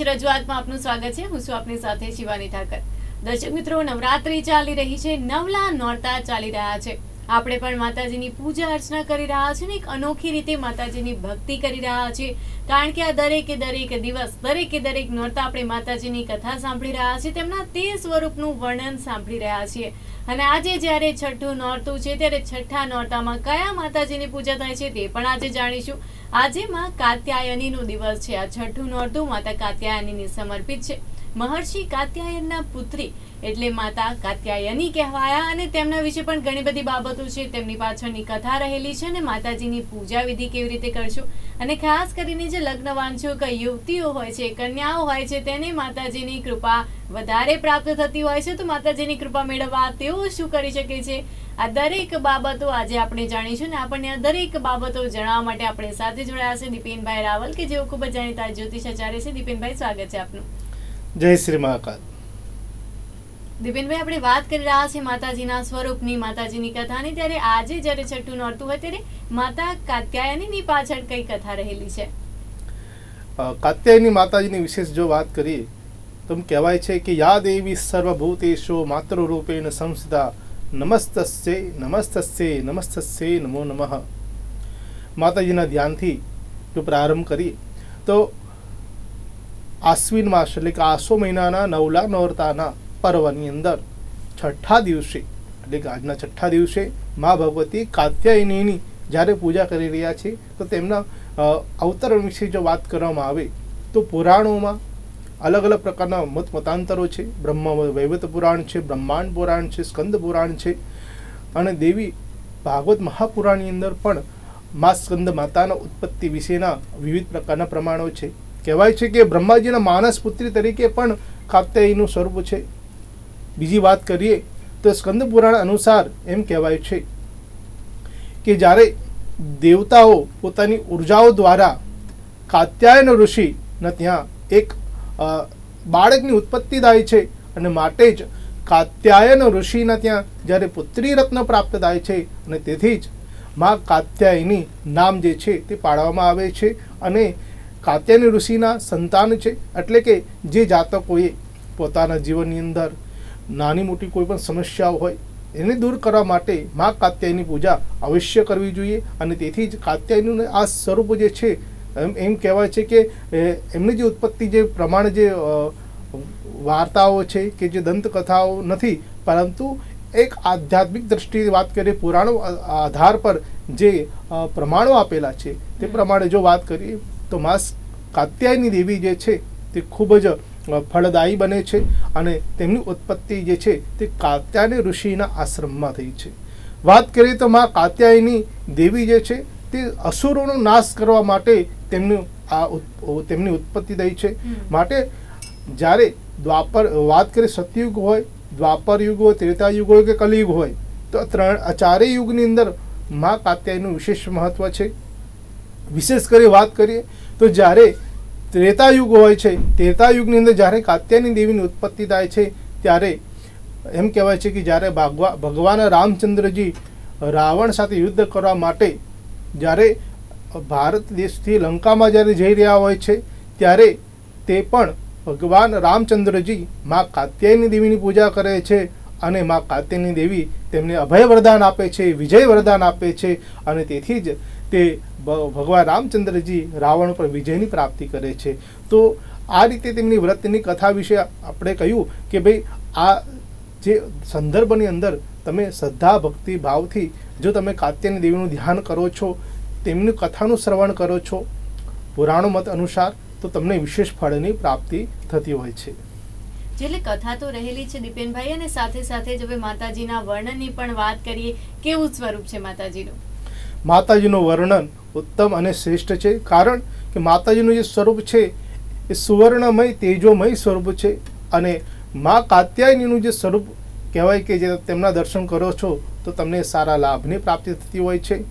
રજૂઆતમાં આપનું સ્વાગત છે. હું સાથે શિવાની ઠાકર. દર્શક મિત્રો, નવરાત્રી ચાલી રહી છે. નવલા નોરતા ચાલી રહ્યા છે. આપણે પણ માતાજીની પૂજા અર્ચના કરી રહ્યા છીએ ને એક અનોખી રીતે માતાજીની ભક્તિ કરી રહ્યા છીએ કારણ કે આ દરેકે દરેક દિવસ, દરેકે દરેક નોરતા આપણે માતાજીની કથા સાંભળી રહ્યા છીએ તેમના તે સ્વરૂપનું વર્ણન સાંભળી રહ્યા છીએ અને આજે જ્યારે છઠ્ઠું નોરતું છે, ત્યારે છઠ્ઠા નોરતામાં કયા માતાજીની પૂજા થાય છે તે પણ આજે જાણીશું. આજે માં કાત્યાયનીનો દિવસ છે. આ છઠ્ઠું નોરતું માતા કાત્યાયનીને સમર્પિત છે. મહર્ષિ કાત્યાયનના પુત્રી એટલે માતા કાત્યાયની કહેવાયા અને તેમના વિશે પણ ઘણી બધી બાબતો છે. તેમની પાછળની કથા રહેલી છે અને માતાજીની પૂજા વિધિ કેવી રીતે કરશું અને ખાસ કરીને જે લગ્ન વાંચુક યુવતીઓ હોય છે, કન્યાઓ હોય છે, તેને માતાજીની કૃપા વધારે પ્રાપ્ત થતી હોય છે. તો માતાજીની કૃપા મેળવવા તેઓ શું કરી શકે છે? આ દરેક બાબતો આજે આપણે જાણીશું ને આપણને આ દરેક બાબતો જણાવવા માટે આપણે સાથે જોડાયા છે દીપેનભાઈ રાવલ, કે જેઓ ખૂબ જ જાણીતા જ્યોતિષાચાર્ય છે. દીપેનભાઈ, સ્વાગત છે આપનું. જય શ્રી મહાકાલ. દિપેનભાઈ આપણે વાત કરી રહ્યા છીએ માતાજીના સ્વરૂપની માતાજીની કથાની. ત્યારે આજે જ્યારે છઠ્ઠું નોરતું હોય ત્યારે માતા કાત્યાયનીની પાછળ કઈ કથા રહેલી છે? કાત્યાયની માતાજીની વિશેષ જો વાત કરીએ તો કહેવાય છે કે યા દેવી સર્વભૂતેશો માતૃરૂપેણ સંસ્થા નમસ્તસ્ય નમસ્તસ્ય નમસ્તસ્ય નમો નમઃ. માતાજીના ધ્યાનથી જો પ્રારંભ કરીએ તો આશ્વિન માસ, એટલે કે આસો મહિનાના નવલા નોરતાના પર્વની અંદર છઠ્ઠા દિવસે, એટલે કે આજના છઠ્ઠા દિવસે મા ભગવતી કાત્યાયનીની જ્યારે પૂજા કરી રહ્યા છે, તો તેમના અવતરણ વિશે જો વાત કરવામાં આવે, તો પુરાણોમાં અલગ અલગ પ્રકારના મત મતાંતરો છે. બ્રહ્મ, વૈવત પુરાણ છે, બ્રહ્માંડ પુરાણ છે, સ્કંદ પુરાણ છે. અને દેવી ભાગવત મહાપુરાણની અંદર પણ મા સ્કંદ માતાના ઉત્પત્તિ વિશેના વિવિધ પ્રકારના પ્રમાણો છે. કહેવાય છે કે બ્રહ્માજીના માનસ પુત્રી તરીકે પણ કાત્યાયીનું સ્વરૂપ છે. બીજી વાત કરીએ તો સ્કંદ પુરાણ અનુસાર એમ કહેવાય છે કે જ્યારે દેવતાઓ પોતાની ઉર્જાઓ દ્વારા કાત્યાયન ઋષિના ત્યાં એક બાળકની ઉત્પત્તિ થાય છે અને માટે જ કાત્યાયન ઋષિના ત્યાં જ્યારે પુત્રી રત્ન પ્રાપ્ત થાય છે અને તેથી જ મા કાત્યાયની નામ જે છે તે પાડવામાં આવે છે અને કાત્યાયની ઋષિના સંતાન છે. એટલે કે જે જાતકોએ પોતાના જીવનની અંદર નાની મોટી કોઈ પણ સમસ્યાઓ હોય એને દૂર કરવા માટે મા કાત્યાયની પૂજા અવશ્ય કરવી જોઈએ. અને તેથી જ કાત્યાયનું આ સ્વરૂપ જે છે એમ એમ કહેવાય છે કે એમની જે ઉત્પત્તિ જે પ્રમાણે જે વાર્તાઓ છે કે જે દંતકથાઓ નથી પરંતુ એક આધ્યાત્મિક દ્રષ્ટિએ વાત કરીએ પુરાણો આધાર પર જે પ્રમાણો આપેલા છે તે પ્રમાણે જો વાત કરીએ તો માસ કાત્યાયની દેવી જે છે તે ખૂબ જ ફળદાયી બને છે અને તેમની ઉત્પત્તિ જે છે તે કાત્યાયની ઋષિના આશ્રમમાં થઈ છે. વાત કરીએ તો મા કાત્યાયની દેવી જે છે તે અસુરોનો નાશ કરવા માટે તેમનું આ તેમની ઉત્પત્તિ થઈ છે. માટે જ્યારે દ્વાપર વાત કરીએ સતયુગ હોય દ્વાપર યુગ હોય ત્રેતા યુગ હોય કે કલિયુગ હોય તો ત્રણ ચારેય યુગની અંદર મા કાત્યાયનું વિશેષ મહત્વ છે. વિશેષ કરી વાત કરીએ, તો જ્યારે ત્રેતા યુગ હોય છે, ત્રેતા યુગની અંદર જ્યારે કાત્યાયની દેવીની ઉત્પત્તિ થાય છે, ત્યારે એમ કહેવાય છે કે જ્યારે ભાગવા, ભગવાન રામચંદ્રજી રાવણ સાથે યુદ્ધ કરવા માટે જ્યારે ભારત દેશથી લંકામાં જ્યારે જઈ રહ્યા હોય છે, ત્યારે તે પણ ભગવાન રામચંદ્રજી મા કાત્યાયની દેવીની પૂજા કરે છે અને મા કાત્યાયની દેવી તેમને અભય વરદાન આપે છે વિજય વરદાન આપે છે અને તેથી જ તે ભગવાન રામચંદ્રજી રાવણ પર વિજયની પ્રાપ્તિ કરે છે. તો આ રીતે તેમની વ્રતની કથા વિશે આપણે કહ્યું કે ભાઈ આ જે સંદર્ભની અંદર તમે શ્રદ્ધા, ભક્તિ, ભાવથી જો તમે કાત્યની દેવીનું ધ્યાન કરો છો, તેમની કથાનું શ્રવણ કરો છો, પુરાણો મત અનુસાર, તો તમને વિશેષ ફળની પ્રાપ્તિ થતી હોય છે. જેટલી કથા તો રહેલી છે દીપેનભાઈ, અને સાથે સાથે જ હવે માતાજીના વર્ણનની પણ વાત કરીએ, કેવું સ્વરૂપ છે માતાજીનું? માતાજીનું વર્ણન ઉત્તમ અને શ્રેષ્ઠ છે. કારણ કે માતાજીનું જે સ્વરૂપ છે, એ સુવર્ણમય, તેજોમય સ્વરૂપ છે અને મા કાત્યાયનીનું જે સ્વરૂપ કહેવાય કે જે તેમના દર્શન કરો છો, તો તમને સારા લાભની પ્રાપ્તિ થતી હોય છે.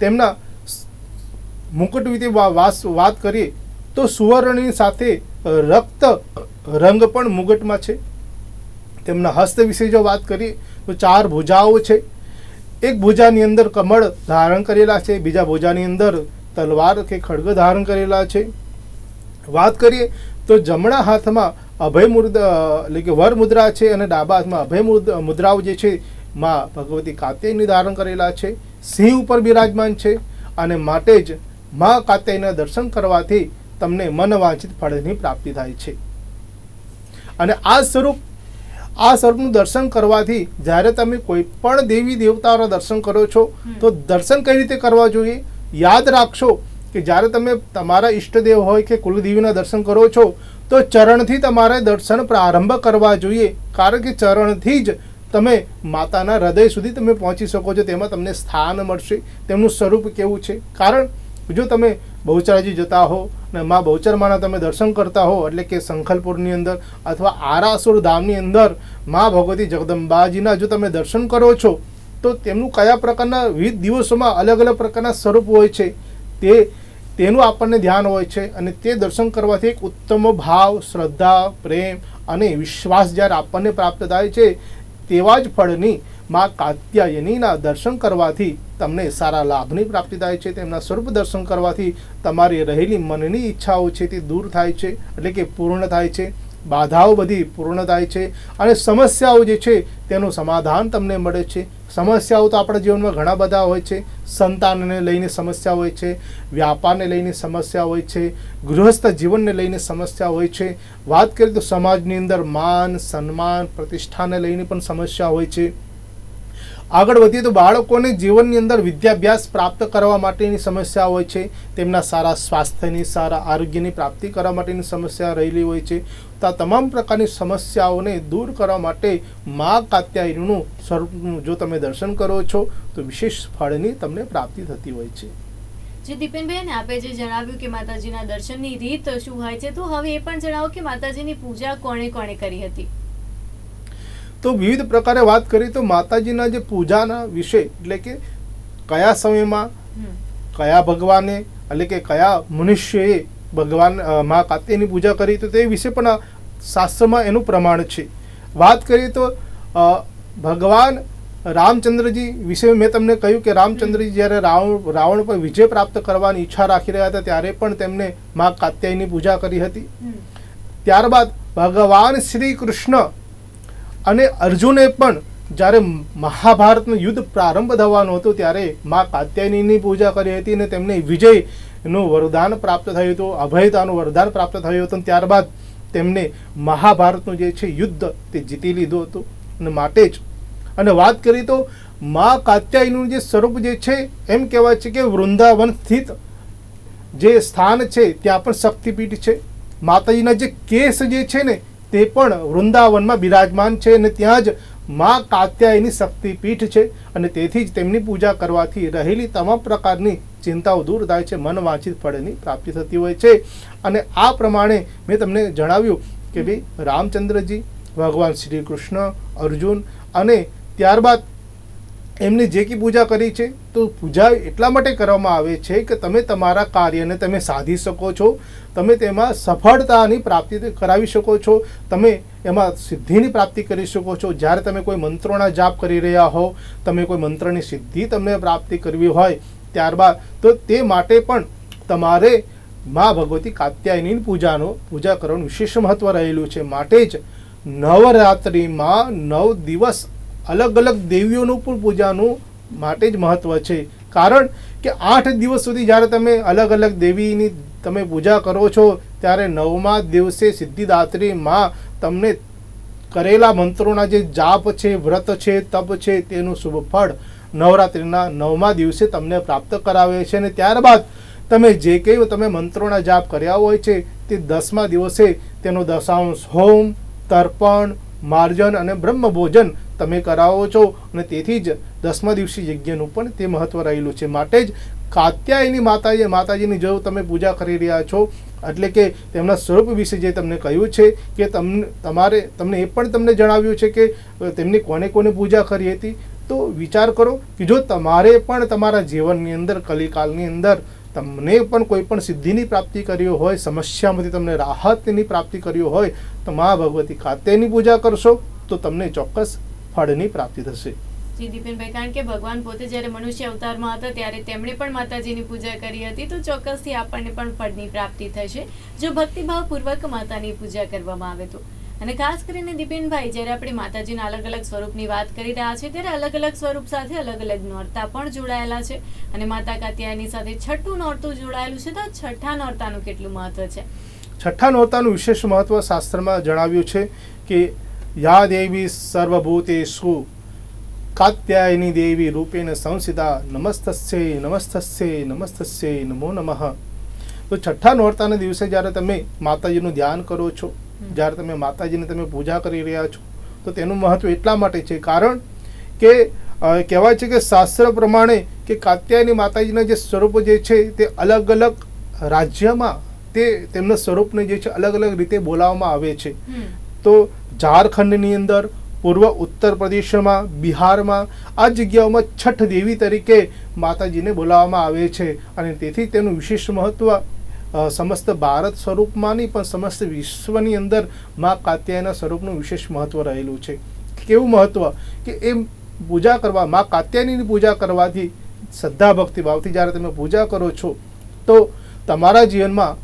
તેમના મુકુટ વિશે વાત કરીએ, તો સુવર્ણની સાથે રક્ત રંગ પણ મુગટમાં છે. તેમના હસ્ત વિશે જો વાત કરીએ, તો ચાર ભુજાઓ છે. એક ભુજાની અંદર કમળ ધારણ કરેલા છે, બીજા ભુજાની અંદર તલવાર કે ખડગ ધારણ કરેલા છે. વાત કરીએ તો જમણા હાથમાં અભય મુદ્રા, એટલે કે વર મુદ્રા છે અને ડાબા હાથમાં અભય મુદ્રાઓ જે છે, માં ભગવતી કાત્યાયની ધારણ કરેલા છે. સિંહ ઉપર બિરાજમાન છે અને માટે જ માં કાત્યાયના દર્શન કરવાથી તમને મનવાંચિત ફળની પ્રાપ્તિ થાય છે. અને આ સ્વરૂપ આ સ્વરૂપનું દર્શન કરવાથી જ્યારે તમે કોઈ પણ દેવી દેવતાઓના દર્શન કરો છો તો દર્શન કઈ રીતે કરવા જોઈએ? યાદ રાખશો કે જ્યારે તમે તમારા ઈષ્ટદેવ હોય કે કુલદેવીના દર્શન કરો છો તો ચરણથી તમારે દર્શન પ્રારંભ કરવા જોઈએ. કારણ કે ચરણથી જ તમે માતાના હૃદય સુધી તમે પહોંચી શકો છો. તેમાં તમને સ્થાન મળશે. તેમનું સ્વરૂપ કેવું છે? કારણ જો તમે બહુચરાજી જતા હો અને મા બહુચરમાના તમે દર્શન કરતા હો, એટલે કે શંખલપુરની અંદર અથવા આરાસુર ધામની અંદર મા ભગવતી જગદંબાજીના જો તમે દર્શન કરો છો, તો તેમનું કયા પ્રકારના વિવિધ દિવસોમાં અલગ અલગ પ્રકારના સ્વરૂપ હોય છે, તે તેનું આપણને ધ્યાન હોય છે અને તે દર્શન કરવાથી એક ઉત્તમ ભાવ, શ્રદ્ધા, પ્રેમ અને વિશ્વાસ જ્યારે આપણને પ્રાપ્ત થાય છે, તેવા જ ફળની મા કાત્યાયનીના દર્શન કરવાથી તમને સારા લાભની પ્રાપ્તિ થાય છે. તેમના સ્વરૂપ દર્શન કરવાથી તમારી રહેલી મનની ઈચ્છાઓ છે તે દૂર થાય છે, એટલે કે પૂર્ણ થાય છે. બાધાઓ બધી પૂર્ણ થાય છે અને સમસ્યાઓ જે છે તેનું સમાધાન તમને મળે છે. સમસ્યાઓ તો આપણા જીવનમાં ઘણા બધા હોય છે. સંતાનને લઈને સમસ્યા હોય છે, વ્યાપારને લઈને સમસ્યા હોય છે, ગૃહસ્થ જીવનને લઈને સમસ્યા હોય છે. વાત કરીએ તો સમાજની અંદર માન, સન્માન, પ્રતિષ્ઠાને લઈને પણ સમસ્યા હોય છે. આગળ વધીએ તો બાળકોને જીવનની અંદર વિદ્યાભ્યાસ પ્રાપ્ત કરવા માટેની સમસ્યા હોય છે. તેમના સારા સ્વાસ્થ્યની, સારા આરોગ્યની પ્રાપ્તિ કરવા માટેની સમસ્યા રહેલી હોય છે. તો આ તમામ પ્રકારની સમસ્યાઓને દૂર કરવા માટે મા કાત્યાયનીનું સ્વરૂપનું જો તમે દર્શન કરો છો, તો વિશેષ ફળની તમને પ્રાપ્તિ થતી હોય છે. જે દીપેનબેન આપે જે જણાવ્યું કે માતાજીના દર્શનની રીત શું હોય છે, તો હવે એ પણ જણાવો કે માતાજીની પૂજા કોણે કોણે કરી હતી? તો વિવિધ પ્રકારે વાત કરી તો માતાજીના જે પૂજાના વિશે એટલે કે કયા સમયમાં કયા ભગવાને એટલે કે કયા મનુષ્યએ ભગવાન મા કાત્યની પૂજા કરી તો તે વિશે પણ શાસ્ત્રમાં એનું પ્રમાણ છે. વાત કરીએ તો ભગવાન રામચંદ્રજી વિશે મેં તમને કહ્યું કે રામચંદ્રજી જ્યારે રાવણ રાવણ પર વિજય પ્રાપ્ત કરવાની ઈચ્છા રાખી રહ્યા હતા ત્યારે પણ તેમને મા કાત્યાયની પૂજા કરી હતી. ત્યારબાદ ભગવાન શ્રી કૃષ્ણ અને અર્જુને પણ જ્યારે મહાભારતનું યુદ્ધ પ્રારંભ થવાનું હતું ત્યારે મા કાત્યાયનીની પૂજા કરી હતી અને તેમને વિજયનું વરદાન પ્રાપ્ત થયું હતું, અભયતાનું વરદાન પ્રાપ્ત થયું હતું ત્યારબાદ તેમને મહાભારતનું જે છે યુદ્ધ તે જીતી લીધું હતું. અને માટે જ. અને વાત કરીએ તો મા કાત્યાયનું જે સ્વરૂપ જે છે, એમ કહેવાય છે કે વૃંદાવન સ્થિત જે સ્થાન છે, ત્યાં પણ શક્તિપીઠ છે. માતાજીના જે કેસ જે છે ને તે પણ વૃંદાવનમાં બિરાજમાન છે અને ત્યાં જ મા કાત્યાયની શક્તિપીઠ છે અને તેથી જ તેમની પૂજા કરવાથી રહેલી તમામ પ્રકારની ચિંતાઓ દૂર થાય છે મન વાંચિત ફળની પ્રાપ્તિ થતી હોય છે. અને આ પ્રમાણે મેં તમને જણાવ્યું કે ભાઈ રામચંદ્રજી, ભગવાન શ્રી કૃષ્ણ, અર્જુન અને ત્યારબાદ એમની જે કી પૂજા કરી છે, તો પૂજા એટલા માટે કરવામાં આવે છે કે તમે તમારા કાર્યને તમે સાધી શકો છો, તમે તેમાં સફળતાની પ્રાપ્તિ કરાવી શકો છો, તમે એમાં સિદ્ધિની પ્રાપ્તિ કરી શકો છો. જ્યારે તમે કોઈ મંત્રોના જાપ કરી રહ્યા હો, તમે કોઈ મંત્રની સિદ્ધિ તમને પ્રાપ્તિ કરવી હોય ત્યારબાદ, તો તે માટે પણ તમારે મા ભગવતી કાત્યાયની પૂજાનો, પૂજા કરવાનું વિશેષ મહત્વ રહેલું છે. માટે જ નવરાત્રિમાં નવ દિવસ અલગ અલગ દેવીઓનું પણ પૂજાનું માટે જ મહત્વ છે. કારણ કે આઠ દિવસ સુધી જ્યારે તમે અલગ અલગ દેવીની તમે પૂજા કરો છો, ત્યારે નવમા દિવસે સિદ્ધિદાત્રી માં તમને કરેલા મંત્રોના જે જાપ છે, વ્રત છે, તપ છે, તેનું શુભ ફળ નવરાત્રિના નવમા દિવસે તમને પ્રાપ્ત કરાવે છે અને ત્યારબાદ તમે જે કંઈ તમે મંત્રોના જાપ કર્યા હોય છે, તે દસમા દિવસે તેનો દશાંશ હોમ, તર્પણ, માર્જન અને બ્રહ્મ ભોજન તમે કરાવો છો અને તેથી જ દસમા દિવસી યજ્ઞનું પણ તે મહત્વ રહેલું છે. માટે જ કાત્યાયની માતાજી, માતાજીની જો તમે પૂજા કરી રહ્યા છો, એટલે કે તેમના સ્વરૂપ વિશે જે તમને કહ્યું છે કે તમને તમારે, તમને એ પણ તમને જણાવ્યું છે કે તેમની કોને કોને પૂજા કરી હતી. તો વિચાર કરો કે જો તમારે પણ તમારા જીવનની અંદર, કલિકાલની અંદર તમને પણ કોઈ પણ સિદ્ધિની પ્રાપ્તિ કરી હોય, સમસ્યામાંથી તમને રાહતની પ્રાપ્તિ કરી હોય, તો મા ભગવતી ખાતેની પૂજા કરશો, તો તમને ચોક્કસ ફળની પ્રાપ્તિ થશે. જી દીપેનભાઈ કારણ કે ભગવાન પોતે જ્યારે મનુષ્ય અવતારમાં હતા ત્યારે તેમણે પણ માતાજીની પૂજા કરી હતી તો ચોક્કસથી આપણને પણ ફળની પ્રાપ્તિ થશે જો ભક્તિભાવપૂર્વક માતાની પૂજા કરવામાં આવે તો. અને ખાસ કરીને દીપેનભાઈ જ્યારે આપણે માતાજીના અલગ અલગ સ્વરૂપની વાત કરી રહ્યા છીએ ત્યારે અલગ અલગ સ્વરૂપ સાથે અલગ અલગ નોરતા પણ જોડાયેલા છે. અને માતા કાત્યાયની સાથે છઠ્ઠું નોરતું જોડાયેલું છે તો છઠ્ઠા નોરતાનું કેટલું મહત્વ છે? છઠ્ઠા નોરતાનું વિશેષ મહત્વ શાસ્ત્રમાં જણાવ્યું છે કે યા દેવી સર્વભૂતેષુ કાત્યાયની દેવી રૂપેણ સંસિતા નમસ્તસ્ય નમસ્તસ્ય નમસ્તસ્ય નમો નમઃ તો છઠ્ઠા નોરતાના દિવસે જ્યારે તમે માતાજીનું ધ્યાન કરો છો જ્યારે તમે માતાજીની તમે પૂજા કરી રહ્યા છો તો તેનું મહત્વ એટલા માટે છે. કારણ કે કહેવાય છે કે શાસ્ત્ર પ્રમાણે કે કાત્યાયની માતાજીના જે સ્વરૂપો જે છે તે અલગ અલગ રાજ્યમાં તે તેમના સ્વરૂપને જે છે અલગ અલગ રીતે બોલાવવામાં આવે છે. તો ઝારખંડની અંદર, પૂર્વ ઉત્તર પ્રદેશમાં, બિહારમાં, આ જગ્યાઓમાં છઠ દેવી તરીકે માતાજીને બોલાવવામાં આવે છે અને તેથી તેનું વિશેષ મહત્ત્વ સમસ્ત ભારત સ્વરૂપમાં નહીં પણ સમસ્ત વિશ્વની અંદર મા કાત્યાયના સ્વરૂપનું વિશેષ મહત્ત્વ રહેલું છે. કેવું મહત્ત્વ કે એ પૂજા કરવા, મા કાત્યાયનીની પૂજા કરવાથી શ્રદ્ધા ભક્તિ ભાવથી જ્યારે તમે પૂજા કરો છો, તો તમારા જીવનમાં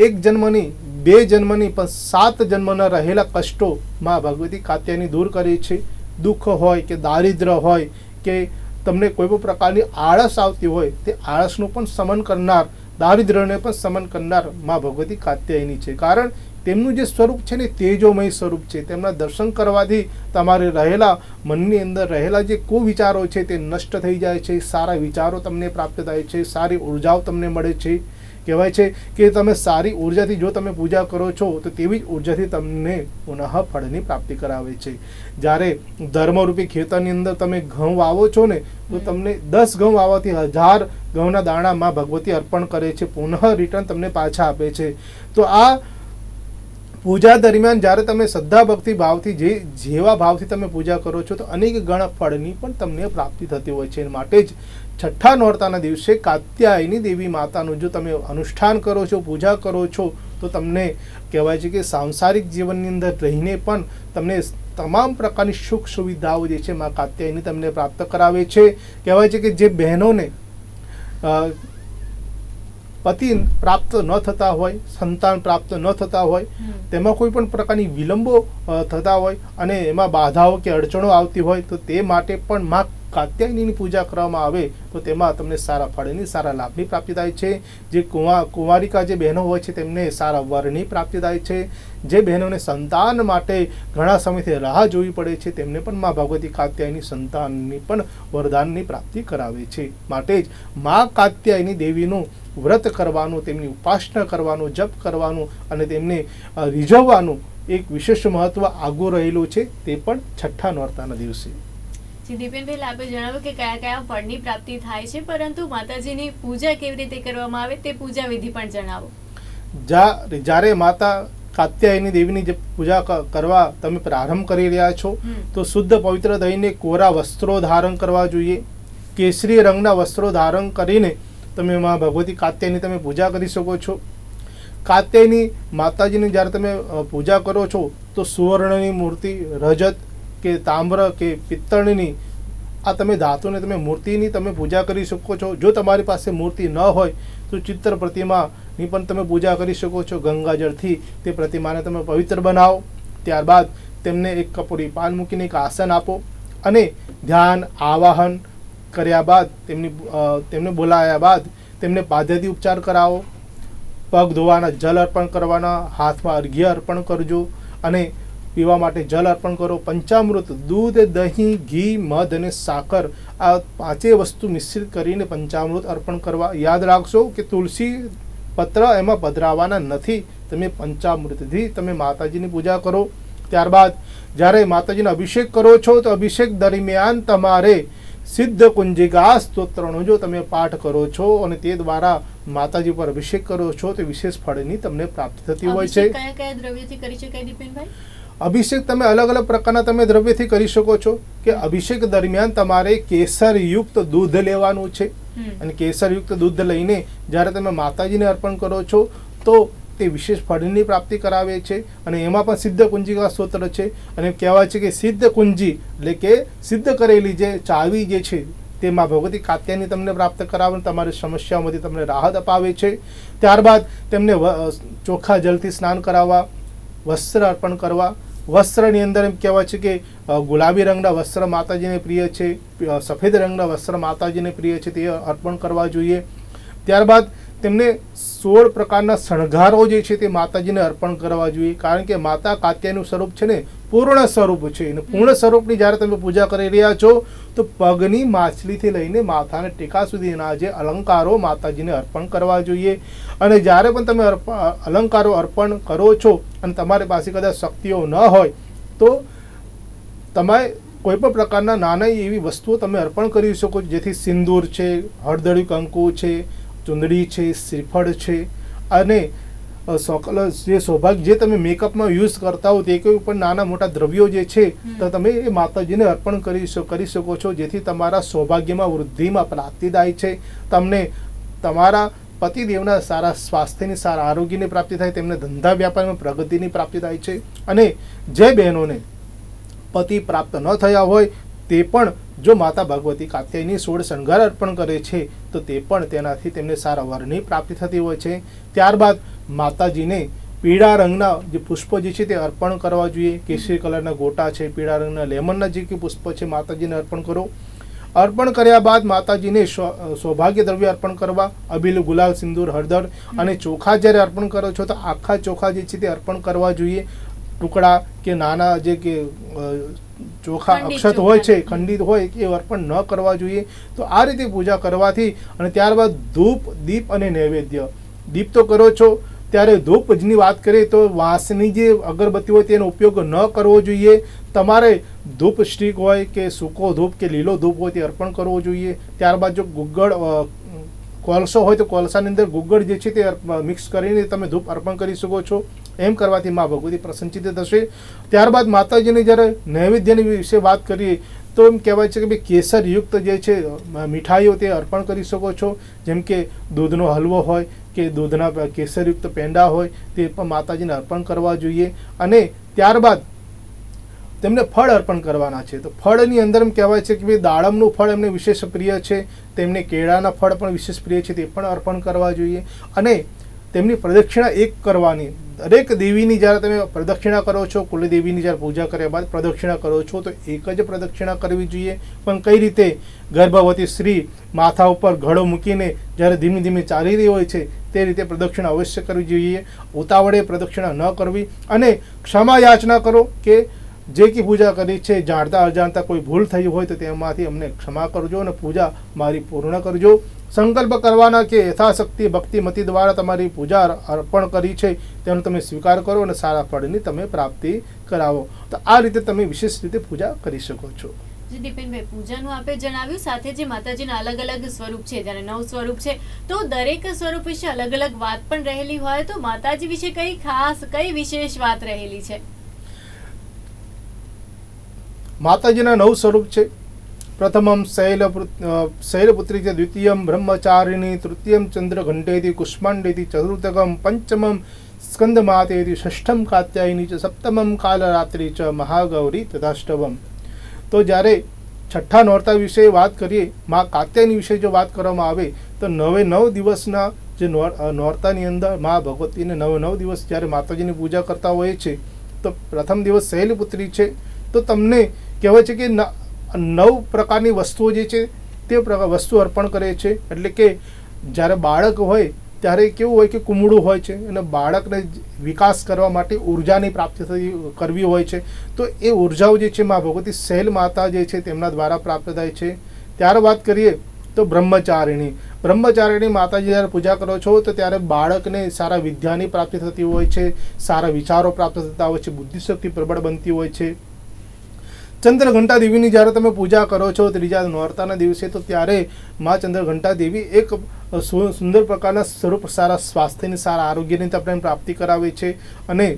એક જન્મની, બે જન્મની, પણ સાત જન્મના રહેલા કષ્ટો માં ભગવતી કાત્યાની દૂર કરે છે. દુઃખ હોય કે દારિદ્ર હોય કે તમને કોઈ પણ પ્રકારની આળસ આવતી હોય, તે આળસનું પણ સમન કરનાર દારિદ્ર્યને પણ સમન કરનારમાં ભગવતી કાત્યાયની છે. કારણ તેમનું જે સ્વરૂપ છે ને તેજોમય સ્વરૂપ છે. તેમના દર્શન કરવાથી તમારે રહેલા મનની અંદર રહેલા જે કુવિચારો છે, તે નષ્ટ થઈ જાય છે. સારા વિચારો તમને પ્રાપ્ત થાય છે. સારી ઉર્જાઓ તમને મળે છે. કહેવાય છે કે તમે સારી ઉર્જાથી જો તમે પૂજા કરો છો તો તેવી જ ઉર્જાથી તમને પુનઃ ફળની પ્રાપ્તિ કરાવે છે. જ્યારે ધર્મરૂપી ખેતરની અંદર તમે ઘઉં વાવો છો ને તો તમને દસ ઘઉં વાવવાથી હજાર ઘઉંના દાણા માં ભગવતી અર્પણ કરે છે પુનઃ રિટર્ન તમને પાછા આપે છે. તો આ પૂજા દરમિયાન જ્યારે તમે શ્રદ્ધા ભક્તિ ભાવથી જે જેવા ભાવથી તમે પૂજા કરો છો, તો અનેક ગણ ફળની પણ તમને પ્રાપ્તિ થતી હોય છે. માટે જ છઠ્ઠા નોરતાના દિવસે કાત્યાયની દેવી માતાનું જો તમે અનુષ્ઠાન કરો છો, પૂજા કરો છો, તો તમને કહેવાય છે કે સાંસારિક જીવનની અંદર રહીને પણ તમને તમામ પ્રકારની સુખ સુવિધાઓ જે છે, મા કાત્યાયની તમને પ્રાપ્ત કરાવે છે. કહેવાય છે કે જે બહેનોને પતિ પ્રાપ્ત ન થતા હોય સંતાન પ્રાપ્ત ન થતા હોય તેમાં કોઈ પણ પ્રકારની વિલંબો થતા હોય અને એમાં બાધાઓ કે અડચણો આવતી હોય તો તે માટે પણ મા કાત્યાયનીની પૂજા કરવામાં આવે તો તેમાં તમને સારા ફળની, સારા લાભની પ્રાપ્તિ થાય છે. જે કુંવા, કુંવારિકા જે બહેનો હોય છે તેમને સારા વરની પ્રાપ્તિ થાય છે. જે બહેનોને સંતાન માટે ઘણા સમયથી રાહ જોવી પડે છે, તેમને પણ મા ભગવતી કાત્યાયની સંતાનની પણ વરદાનની પ્રાપ્તિ કરાવે છે. માટે જ મા કાત્યાયની દેવીનું વ્રત કરવાનું, તેમની ઉપાસના કરવાનું, જપ કરવાનું અને તેમને રીઝવવાનું એક વિશેષ મહત્વ આગું રહેલું છે, તે પણ છઠ્ઠા નોરતાના દિવસે. દીપેનભાઈ આપે જણાવ્યું કે કયા કયા ફળની પ્રાપ્તિ થાય છે પરંતુ માતાજીની પૂજા કેવી રીતે કરવામાં આવે તે પૂજા વિધિ પણ જણાવો. જ્યારે માતા કાત્યાયની દેવીની જે પૂજા કરવા તમે પ્રારંભ કરી રહ્યા છો તો શુદ્ધ પવિત્ર દહીંને કોરા વસ્ત્રો ધારણ કરવા જોઈએ કેસરી રંગના વસ્ત્રો ધારણ કરીને તમે મા ભગવતી કાત્યાયની તમે પૂજા કરી શકો છો. કાત્યાયની માતાજીની જ્યારે તમે પૂજા કરો છો તો સુવર્ણની મૂર્તિ રજત કે તામ્ર કે પિત્તળની આ તમે ધાતુને તમે મૂર્તિની તમે પૂજા કરી શકો છો. જો તમારી પાસે મૂર્તિ ન હોય તો ચિત્ર પ્રતિમાની પણ તમે પૂજા કરી શકો છો. ગંગાજળથી તે પ્રતિમાને તમે પવિત્ર બનાવો. ત્યારબાદ તેમને એક કપોરી પાન મૂકીને એક આસન આપો અને ધ્યાન, આવાહન કર્યા બાદ તેમની તેમને બોલાયા બાદ તેમને પાદ્યથી ઉપચાર કરાવો. પગ ધોવાના, જલ અર્પણ કરવાના, હાથમાં અર્ઘ્ય અર્પણ કરજો અને પીવા માટે જલ અર્પણ કરો, પંચામૃત, દૂધ, દહીં, ઘી, મધ અને સાકર આ પાંચેય વસ્તુ મિશ્રિત કરીને પંચામૃત અર્પણ કરવા. યાદ રાખશો કે તુલસી પત્ર એમાં પધરાવાના નથી. તમે પંચામૃતથી તમે માતાજીની પૂજા કરો. ત્યારબાદ જ્યારે માતાજીનો અભિષેક કરો છો તો અભિષેક દરમિયાન તમારે સિદ્ધ કુંજિકા સ્તોત્રનો જો તમે પાઠ કરો છો અને તે દ્વારા માતાજી પર અભિષેક કરો છો તો વિશેષ ફળની તમને પ્રાપ્તિ થતી હોય છે. કયા કયા દ્રવ્યથી કરી શકાય દીપેનભાઈ? અભિષેક તમે અલગ અલગ પ્રકારના તમે દ્રવ્યથી કરી શકો છો કે અભિષેક દરમિયાન તમારે કેસરયુક્ત દૂધ લેવાનું છે. અને કેસરયુક્ત દૂધ લઈને જ્યારે તમે માતાજીને અર્પણ કરો છો તો તે વિશેષ ફળની પ્રાપ્તિ કરાવે છે અને એમાં પણ સિદ્ધ કુંજિકા સ્તોત્ર છે. અને કહેવાય છે કે સિદ્ધ કુંજી એટલે કે સિદ્ધ કરેલી જે ચાવી જે છે તે માં ભગવતી કાત્યાની તમને પ્રાપ્ત કરાવવાની તમારી સમસ્યાઓમાંથી તમને રાહત અપાવે છે. ત્યારબાદ તેમને ચોખ્ખા જલથી સ્નાન કરાવવા વસ્ત્ર અર્પણ કરવા. વસ્ત્રની અંદર એમ કહેવાય છે કે ગુલાબી રંગના વસ્ત્ર માતાજીને પ્રિય છે સફેદ રંગના વસ્ત્ર માતાજીને પ્રિય છે તે અર્પણ કરવા જોઈએ. ત્યારબાદ તેમને સોળ પ્રકારના શણગારો જે છે તે માતાજીને અર્પણ કરવા જોઈએ. કારણ કે માતા કાત્યાયનું સ્વરૂપ છે ને પૂર્ણ સ્વરૂપ છે. અને પૂર્ણ સ્વરૂપની જ્યારે તમે પૂજા કરી રહ્યા છો તો પગની માછલીથી લઈને માથાને ટેકા સુધીના જે અલંકારો માતાજીને અર્પણ કરવા જોઈએ. અને જ્યારે પણ તમે અલંકારો અર્પણ કરો છો અને તમારી પાસે કદાચ શક્તિઓ ન હોય તો તમે કોઈ પણ પ્રકારના નાના એવી વસ્તુઓ તમે અર્પણ કરી શકો જેથી સિંદૂર છે હળદળી કંકુ છે ચુંદડી છે શ્રીફળ છે અને સોકલ જે સૌભાગ્ય જે તમે મેકઅપમાં યુઝ કરતા હો તે કોઈ પણ નાના મોટા દ્રવ્યો જે છે તો તમે એ માતાજીને અર્પણ કરી શકો કરી શકો છો જેથી તમારા સૌભાગ્યમાં વૃદ્ધિમાં પ્રાપ્તિદાય છે. તમને તમારા પતિદેવના સારા સ્વાસ્થ્યની સારા આરોગ્યની પ્રાપ્તિ થાય તેમને ધંધા વ્યાપારમાં પ્રગતિની પ્રાપ્તિ થાય છે. અને જે બહેનોને પતિ પ્રાપ્ત ન થયા હોય તે પણ જો માતા ભગવતી કાત્યાયની સોળ શણગાર અર્પણ કરે છે, તો તે પણ તેનાથી તેમને સારા વરની પ્રાપ્તિ થતી હોય છે. ત્યારબાદ માતાજીને પીળા રંગના જે પુષ્પો જે છે તે અર્પણ કરવા જોઈએ. કેસરી કલરના ગોટા છે, પીળા રંગના લેમનના જે કે પુષ્પ છે, માતાજીને અર્પણ કરો. અર્પણ કર્યા બાદ માતાજીને સૌભાગ્ય દ્રવ્ય અર્પણ કરવા, અબીલ, ગુલાલ, સિંદૂર, હળદર અને ચોખા જ્યારે અર્પણ કરો છો, તો આખા ચોખા જે છે તે અર્પણ કરવા જોઈએ. ટુકડા કે નાના જે કે ચોખા અક્ષત હોય છે ખંડિત હોય એ અર્પણ ન કરવા જોઈએ તો આ રીતે પૂજા કરવાથી અને ત્યારબાદ ધૂપ દીપ અને નૈવેદ્ય. દીપ તો કરો છો ત્યારે ધૂપની વાત કરીએ તો વાંસની જે અગરબત્તી હોય તેનો ઉપયોગ ન કરવો જોઈએ. તમારે ધૂપ સ્ટીક હોય કે સૂકો ધૂપ કે લીલો ધૂપ હોય તે અર્પણ કરવો જોઈએ. ત્યારબાદ જો ગુગ્ગળ કોલસો હોય તો કોલસાની અંદર ગુગ્ગળ જે છે તે મિક્સ કરીને તમે ધૂપ અર્પણ કરી શકો છો. એમ કરવાથી મા ભગવતી પ્રસન્નચિત થશે. ત્યારબાદ માતાજીની જ્યારે નૈવેદ્યની વિશે વાત કરીએ, તો એમ કહેવાય છે કે ભાઈ કેસરયુક્ત જે છે મીઠાઈઓ તે અર્પણ કરી શકો છો. જેમ કે દૂધનો હલવો હોય કે દૂધના કેસરયુક્ત પેંડા હોય, તે પણ માતાજીને અર્પણ કરવા જોઈએ. અને ત્યારબાદ તેમને ફળ અર્પણ કરવાના છે. તો ફળની અંદર એમ કહેવાય છે કે ભાઈ દાડમનું ફળ એમને વિશેષ પ્રિય છે. તેમને કેળાના ફળ પણ વિશેષ પ્રિય છે, તે પણ અર્પણ કરવા જોઈએ. અને તેમની પ્રદક્ષિણા એક કરવાની. દરેક દેવીની જ્યારે તમે પ્રદક્ષિણા કરો છો કુલદેવીની જ્યારે પૂજા કર્યા બાદ પ્રદક્ષિણા કરો છો, તો એક જ પ્રદક્ષિણા કરવી જોઈએ. પણ કઈ રીતે? ગર્ભવતી સ્ત્રી માથા ઉપર ઘડો મૂકીને જ્યારે ધીમે ધીમે ચાલી રહી હોય છે, તે રીતે પ્રદક્ષિણા અવશ્ય કરવી જોઈએ. ઉતાવળે પ્રદક્ષિણા ન કરવી. અને ક્ષમા યાચના કરો કે જે કે પૂજા કરી છે, જાણતા અજાણતા કોઈ ભૂલ થઈ હોય તો તેમાંથી અમને ક્ષમા કરજો અને પૂજા મારી પૂર્ણ કરજો. સંકલ્પ કરવાના કે યથાશક્તિ ભક્તિમતી દ્વારા તમારી પૂજા અર્પણ કરી છે તેનો તમે સ્વીકાર કરો અને સારા ફળની તમે પ્રાપ્તિ કરાવો. તો આ રીતે તમે વિશેષ રીતે પૂજા કરી શકો છો. જી દીપેનભાઈ પૂજાનું આપે જણાવ્યું સાથે જે માતાજીના અલગ અલગ સ્વરૂપ છે જ્યારે નવ સ્વરૂપ છે તો દરેક સ્વરૂપ વિશે અલગ અલગ વાત પણ રહેલી હોય તો માતાજી વિશે કઈ ખાસ કઈ વિશેષ વાત રહેલી છે? માતાજીના નવ સ્વરૂપ છે. પ્રથમમ શૈલ શૈલપુત્રી છે દ્વિતીયમ બ્રહ્મચારિણી તૃતીયમ ચંદ્રઘંટેતિ કુષ્માંડેતિ ચતુર્થકમ પંચમમ સ્કંદમાતેતિ ષષ્ઠમ કાત્યાયની ચ સપ્તમમ કાલરાત્રિ ચ મહાગૌરી તથાષ્ટવમ તો જ્યારે છઠ્ઠા નોરતા વિશે વાત કરીએ મા કાત્યાયની વિશે જો વાત કરવામાં આવે તો નવે નવ દિવસના જે નોરતાની અંદર મા ભગવતીને નવે નવ દિવસ જ્યારે માતાજીની પૂજા કરતા હોય છે તો પ્રથમ દિવસ શૈલપુત્રી છે તો તમને કહેવાય છે કે નવ પ્રકારની વસ્તુઓ જે છે, તે પ્રકાર વસ્તુ અર્પણ કરે છે. એટલે કે જ્યારે બાળક હોય, ત્યારે કેવું હોય કે કુમળું હોય છે અને બાળકને વિકાસ કરવા માટે ઉર્જાની પ્રાપ્તિ થતી, કરવી હોય છે. તો એ ઉર્જાઓ જે છે, મા ભગવતી સહેલ માતા જે છે, તેમના દ્વારા પ્રાપ્ત થાય છે. ત્યાર વાત કરીએ તો બ્રહ્મચારિણી. બ્રહ્મચારિણી માતાજી જ્યારે પૂજા કરો છો, તો ત્યારે બાળકને સારા વિદ્યાની પ્રાપ્તિ થતી હોય છે, સારા વિચારો પ્રાપ્ત થતા હોય છે, બુદ્ધિશક્તિ પ્રબળ બનતી હોય છે. ચંદ્રઘંટા દેવીની જ્યારે તમે પૂજા કરો છો ત્રીજા નોરતાના દિવસે, તો ત્યારે મા ચંદ્રઘંટા દેવી એક સુંદર પ્રકારના સ્વરૂપ સારા સ્વાસ્થ્યની, સારા આરોગ્યની તમને પ્રાપ્તિ કરાવે છે અને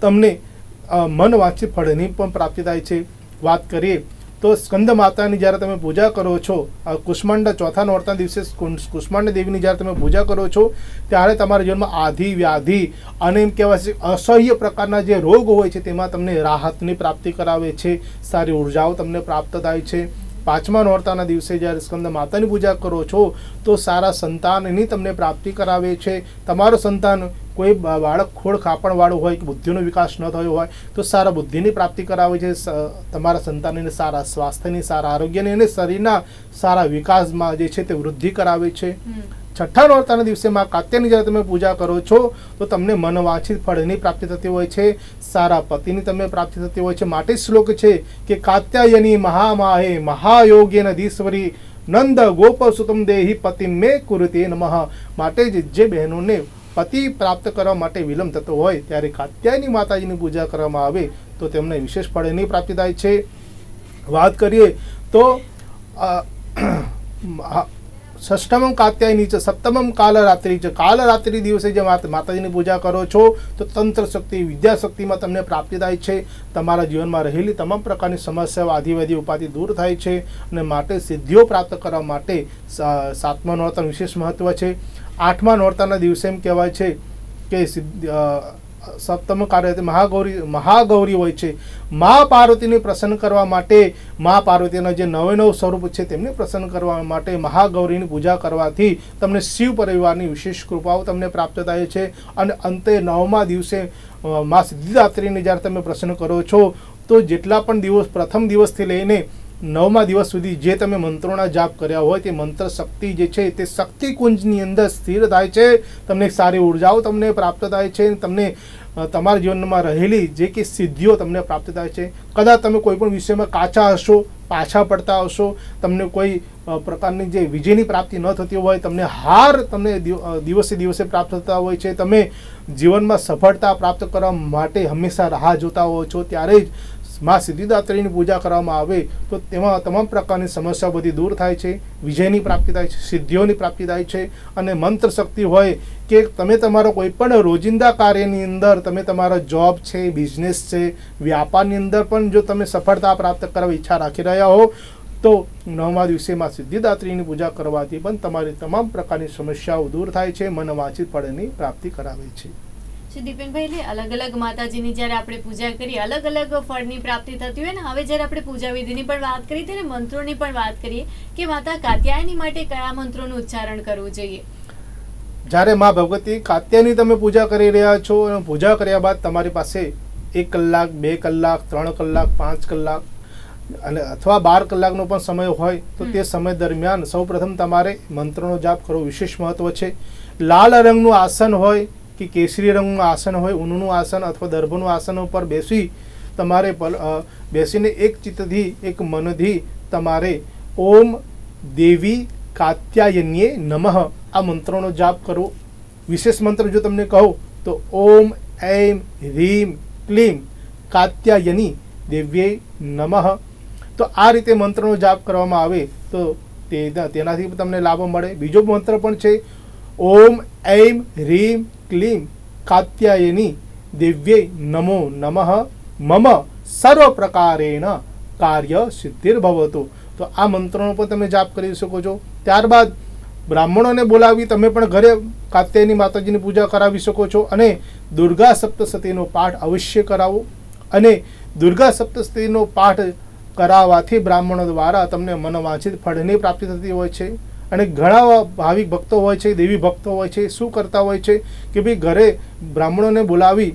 તમને મન વાંચી ફળની પણ પ્રાપ્તિ થાય છે. વાત કરીએ તો સ્કંદ માતાની જ્યારે તમે પૂજા કરો છો કુષ્માંડ ચોથા નોરતા દિવસે કુષ્માંડ દેવીની જ્યારે તમે પૂજા કરો છો, ત્યારે તમારા જીવનમાં આધિ, વ્યાધિ અને એમ કહેવાય છે અસહ્ય પ્રકારના જે રોગ હોય છે, તેમાં તમને રાહતની પ્રાપ્તિ કરાવે છે, સારી ઉર્જાઓ તમને પ્રાપ્ત થાય છે. પાંચમા નોરતાના દિવસે જ્યારે સ્કંદ માતાની પૂજા કરો છો, તો સારા સંતાનની તમને પ્રાપ્તિ કરાવે છે. તમારું સંતાન કોઈ બાળક ખોળ ખાપણવાળું હોય કે બુદ્ધિનો વિકાસ ન થયો હોય, તો સારા બુદ્ધિની પ્રાપ્તિ કરાવે છે. તમારા સંતાનને સારા સ્વાસ્થ્યની, સારા આરોગ્યની અને શરીરના સારા વિકાસમાં જે છે તે વૃદ્ધિ કરાવે છે. છઠ્ઠા નોરતાના દિવસે માં કાત્યાની જ્યારે તમે પૂજા કરો છો, તો તમને મનવાંછિત ફળની પ્રાપ્તિ થતી હોય છે, સારા પતિની તમને પ્રાપ્તિ થતી હોય છે. માટે શ્લોક છે કે કાત્યાયની મહામાહે મહાયોગ્ય ધીશ્વરી નંદ ગોપ સુતમ દેહી પતિ મે કુરુતે નમઃ. માટે જ બહેનોને પતિ પ્રાપ્ત કરવા માટે વિલંબ થતો હોય, ત્યારે કાત્યાયની માતાજીની પૂજા કરવામાં આવે, તો તેમને વિશેષ ફળની પ્રાપ્તિ થાય છે. વાત કરીએ તો ષષ્ઠમમ કાત્યાયની છે સપ્તમમ કાલરાત્રિ છે. કાલરાત્રિ દિવસે જે માત- માતાજીની પૂજા કરો છો, તો તંત્ર શક્તિ, વિદ્યાશક્તિમાં તમને પ્રાપ્તિ થાય છે. તમારા જીવનમાં રહેલી તમામ પ્રકારની સમસ્યાઓ આધિવાદી ઉપાધિ દૂર થાય છે અને માટે સિદ્ધિઓ પ્રાપ્ત કરવા માટે સાતમા નોરતાનું વિશેષ મહત્વ છે. આઠમા નોરતાના દિવસે એમ કહેવાય છે કે સિદ્ધ સપ્તમ કાર્ય મહાગૌરી મહાગૌરી હોય છે. મા પાર્વતીને પ્રસન્ન કરવા માટે મા પાર્વતીના જે નવે નવ સ્વરૂપ છે તેમને પ્રસન્ન કરવા માટે મહાગૌરીની પૂજા કરવાથી તમને શિવ પરિવારની વિશેષ કૃપાઓ તમને પ્રાપ્ત થાય છે. અને અંતે નવમા દિવસે મા સિદ્ધિદાત્રીને જ્યારે તમે પ્રસન્ન કરો છો, તો જેટલા પણ દિવસ પ્રથમ દિવસથી લઈને નવમા દિવસ સુધી જે તમે મંત્રોના જાપ કર્યા હોય તે મંત્ર શક્તિ જે છે તે શક્તિ કુંજની અંદર સ્થિર થાય છે. તમને સારી ઉર્જાઓ તમને પ્રાપ્ત થાય છે. તમને તમારા જીવનમાં રહેલી જે કે સિદ્ધિઓ તમને પ્રાપ્ત થાય છે. કદાચ તમે કોઈ પણ વિષયમાં કાચા હશો, પાછા પડતા હશો, તમને કોઈ પ્રકારની જે વિજયની પ્રાપ્તિ ન થતી હોય, તમને હાર તમને દિવસે દિવસે પ્રાપ્ત થતા હોય છે. તમે જીવનમાં સફળતા પ્રાપ્ત કરવા માટે હંમેશા રાહ જોતા હો છો. ત્યારે જ મા સિદ્ધિદાત્રીની પૂજા કરવામાં આવે, તો તેમાં તમામ પ્રકારની સમસ્યાઓ બધી દૂર થાય છે, વિજયની પ્રાપ્તિ થાય છે, સિદ્ધિઓની પ્રાપ્તિ થાય છે, અને મંત્ર શક્તિ હોય કે તમે તમારો કોઈ પણ રોજિંદા કાર્યની અંદર તમે તમારા જોબ છે બિઝનેસ છે, વ્યાપારની અંદર પણ જો તમે સફળતા પ્રાપ્ત કરવા ઈચ્છા રાખી રહ્યા હો, તો નવમા દિવસે માં સિદ્ધિદાત્રીની પૂજા કરવાથી પણ તમારી તમામ પ્રકારની સમસ્યાઓ દૂર થાય છે મન વાંચિત ફળની પ્રાપ્તિ કરાવે છે. શ્રી દીપેનભાઈ એટલે અલગ અલગ માતાજીની જ્યારે આપણે પૂજા કરીએ અલગ અલગ ફળની પ્રાપ્તિ થતી હોય ને હવે જ્યારે આપણે પૂજા વિધિની પણ વાત કરી ત્યારે મંત્રોની પણ વાત કરીએ કે માતા કાત્યાયની માટે કયા મંત્રોનું ઉચ્ચારણ કરવું જોઈએ? જ્યારે મા ભગવતી કાત્યાની તમે પૂજા કરી રહ્યા છો અને પૂજા કર્યા બાદ તમારી પાસે એક કલાક બે કલાક ત્રણ કલાક પાંચ કલાક અને અથવા બાર કલાકનો પણ સમય હોય તો તે સમય દરમિયાન સૌપ્રથમ તમારે મંત્રનો જાપ કરવો વિશેષ મહત્વ છે. લાલ રંગનું આસન હોય કે કેસરી રંગનું આસન હોય, ઊનનું આસન અથવા દર્ભનું આસન ઉપર બેસી તમારે બેસીને એક ચિત્તથી એક મનથી તમારે ઓમ દેવી કાત્યાયન્યે નમઃ આ મંત્રનો જાપ કરવો. વિશેષ મંત્ર જો તમને કહું, તો ઓમ, એમ હ્રીમ ક્લીમ, કાત્યાયની દેવ્યે નમઃ. તો આ રીતે મંત્રનો જાપ કરવામાં આવે તો તે, તેનાથી તમને લાભ મળે. બીજો મંત્ર પણ છે ઓમ ઐમ હ્રીમ ક્લીમ કાત્યાયની દેવ્યે નમો નમઃ. મમ સર્વ પ્રકારેણ કાર્ય સિદ્ધિર્ભવતુ. તો આ મંત્રનો પણ તમે જાપ કરી શકો છો. ત્યારબાદ બ્રાહ્મણોને બોલાવી તમે પણ ઘરે કાત્યાયની માતાજીની પૂજા કરાવી શકો છો અને દુર્ગા સપ્તસતીનો પાઠ અવશ્ય કરાવો. અને દુર્ગા સપ્તસતીનો પાઠ કરાવવાથી બ્રાહ્મણો દ્વારા તમને મનવાંછિત ફળની પ્રાપ્તિ થતી હોય છે. અને ઘણા ભાવિક ભક્તો હોય છે દેવી ભક્તો હોય છે શું કરતા હોય છે કે ભાઈ ઘરે બ્રાહ્મણોને બોલાવી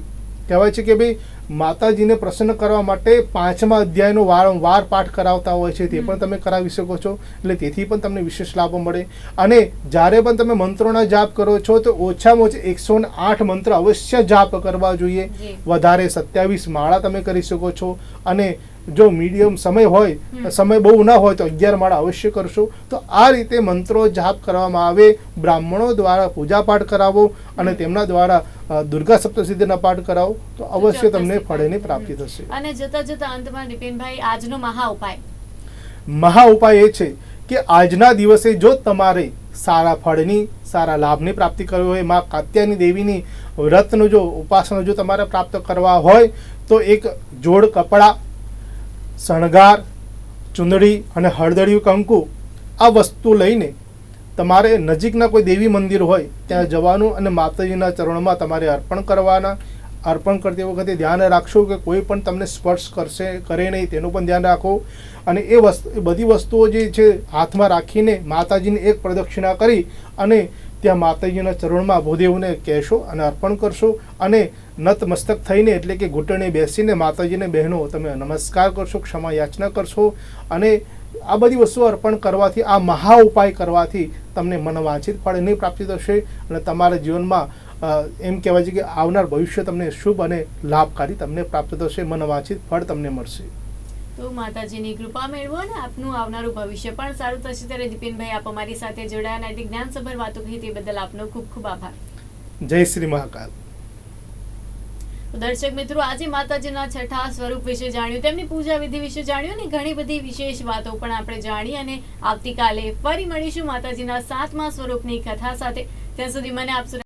કહેવાય છે કે ભાઈ માતાજીને પ્રસન્ન કરવા માટે પાંચમા અધ્યાયનો વારંવાર પાઠ કરાવતા હોય છે તે પણ તમે કરાવી શકો છો એટલે તેથી પણ તમને વિશેષ લાભો મળે. અને જ્યારે પણ તમે મંત્રોના જાપ કરો છો તો ઓછામાં ઓછા એકસો ને આઠ મંત્ર અવશ્ય જાપ કરવા જોઈએ. વધારે સત્યાવીસ માળા તમે કરી શકો છો. અને જો મીડિયમ સમય હોય. સમય બહુ ના હોય તો અગિયાર માળા અવશ્ય કરશો. તો આ રીતે મંત્રો જાપ કરવામાં આવે બ્રાહ્મણો દ્વારા પૂજાપાઠ કરાવો અને તેમના દ્વારા દુર્ગા સપ્તસિદ્ધિના પાઠ કરાવો તો અવશ્ય તમને ફળની પ્રાપ્તિ થશે. અને જતા જતા અંતમાં નિપિનભાઈ આજનો મહા ઉપાય. મહા ઉપાય એ છે કે આજના દિવસે જો તમારે સારા ફળની સારા લાભની પ્રાપ્તિ કરવી હોય મા કાત્યાની દેવીની વ્રતનું જો ઉપાસના જો તમારે પ્રાપ્ત કરવા હોય તો એક જોડ કપડાં શણગાર, ચુંદડી અને હળદળિયું કંકુ આ વસ્તુ લઈને તમારે નજીકના કોઈ દેવી મંદિર હોય, ત્યાં જવાનું અને માતાજીના ચરણમાં તમારે અર્પણ કરવાના. અર્પણ કરતી વખતે ધ્યાન રાખશો કે કોઈ પણ તમને સ્પર્શ કરશે, કરે નહીં, તેનું પણ ધ્યાન રાખો. અને એ વસ્તુ બધી વસ્તુઓ જે છે, હાથમાં રાખીને માતાજીની એક પ્રદક્ષિણા કરી અને ત્યાં માતાજીના ચરણમાં ભૂદેવને કહેશો અને અર્પણ કરશો. અને નતમસ્તક થઈને એટલે કે ઘૂંટણે બેસીને માતાજીને બહેનો તમે નમસ્કાર કરશો ક્ષમા યાચના કરશો અને આ બધી વસ્તુઓ અર્પણ કરવાથી આ મહા ઉપાય કરવાથી તમને મનવાંછિત ફળ નહીં પ્રાપ્તિ થશે અને તમારા જીવનમાં એમ કહેવાય છે કે આવનાર ભવિષ્ય તમને શુભ અને લાભકારી તમને પ્રાપ્ત થશે મનવાંછિત ફળ તમને મળશે. તો માતાજીની કૃપા મેળવો અને આપનું આવનારું ભવિષ્ય પણ સારું થશે. ત્યારે દીપિનભાઈ આપ અમારી સાથે જોડાયા અને જ્ઞાનસભર વાતો કહી તે બદલ આપનો ખૂબ ખૂબ આભાર. જય શ્રી મહાકાલ. દર્શક મિત્રો, આજે માતાજીના છઠ્ઠા સ્વરૂપ વિશે જાણ્યું, તેમની પૂજા વિધિ વિશે જાણ્યું અને ઘણી બધી વિશેષ વાતો પણ આપણે જાણી અને આવતીકાલે ફરી મળીશું માતાજીના સાતમા સ્વરૂપની કથા સાથે. ત્યાં સુધી મને આપ સૌ